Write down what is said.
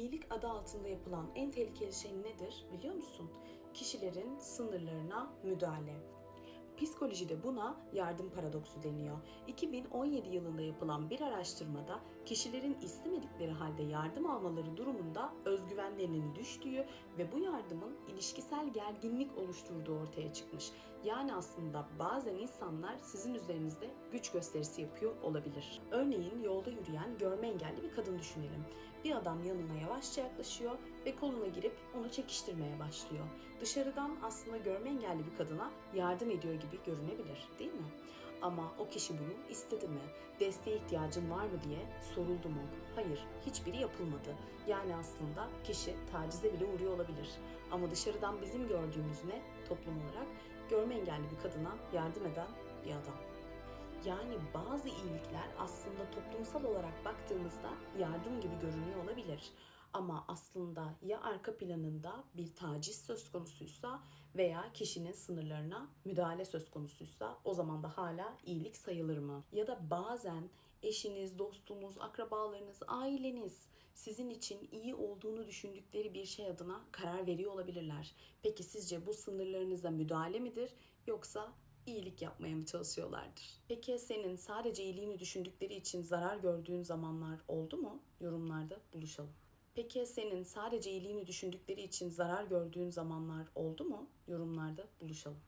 iyilik adı altında yapılan en tehlikeli şey nedir biliyor musun? Kişilerin sınırlarına müdahale. Psikolojide buna yardım paradoksu deniyor. 2017 yılında yapılan bir araştırmada kişilerin istemedikleri halde yardım almaları durumunda özgüvenlerinin düştüğü ve bu yardımın ilişkisel gerginlik oluşturduğu ortaya çıkmış. Yani aslında bazen insanlar sizin üzerinizde güç gösterisi yapıyor olabilir. Örneğin yolda yürüyen adam yanına yavaşça yaklaşıyor ve koluna girip onu çekiştirmeye başlıyor. Dışarıdan aslında görme engelli bir kadına yardım ediyor gibi görünebilir değil mi? Ama o kişi bunu istedi mi? Desteğe ihtiyacın var mı diye soruldu mu? Hayır, hiçbiri yapılmadı. Yani aslında kişi tacize bile uğruyor olabilir. Ama dışarıdan bizim gördüğümüz ne? Toplum olarak görme engelli bir kadına yardım eden bir adam. Yani bazı iyilikler aslında toplumsal olarak baktığımızda yardım gibi görünüyor olabilir. Ama aslında ya arka planında bir taciz söz konusuysa veya kişinin sınırlarına müdahale söz konusuysa o zaman da hala iyilik sayılır mı? Ya da bazen eşiniz, dostunuz, akrabalarınız, aileniz sizin için iyi olduğunu düşündükleri bir şey adına karar veriyor olabilirler. Peki sizce bu sınırlarınıza müdahale midir yoksa iyilik yapmaya mı çalışıyorlardır? Peki senin sadece iyiliğini düşündükleri için zarar gördüğün zamanlar oldu mu? Yorumlarda buluşalım. Peki senin sadece iyiliğini düşündükleri için zarar gördüğün zamanlar oldu mu? Yorumlarda buluşalım.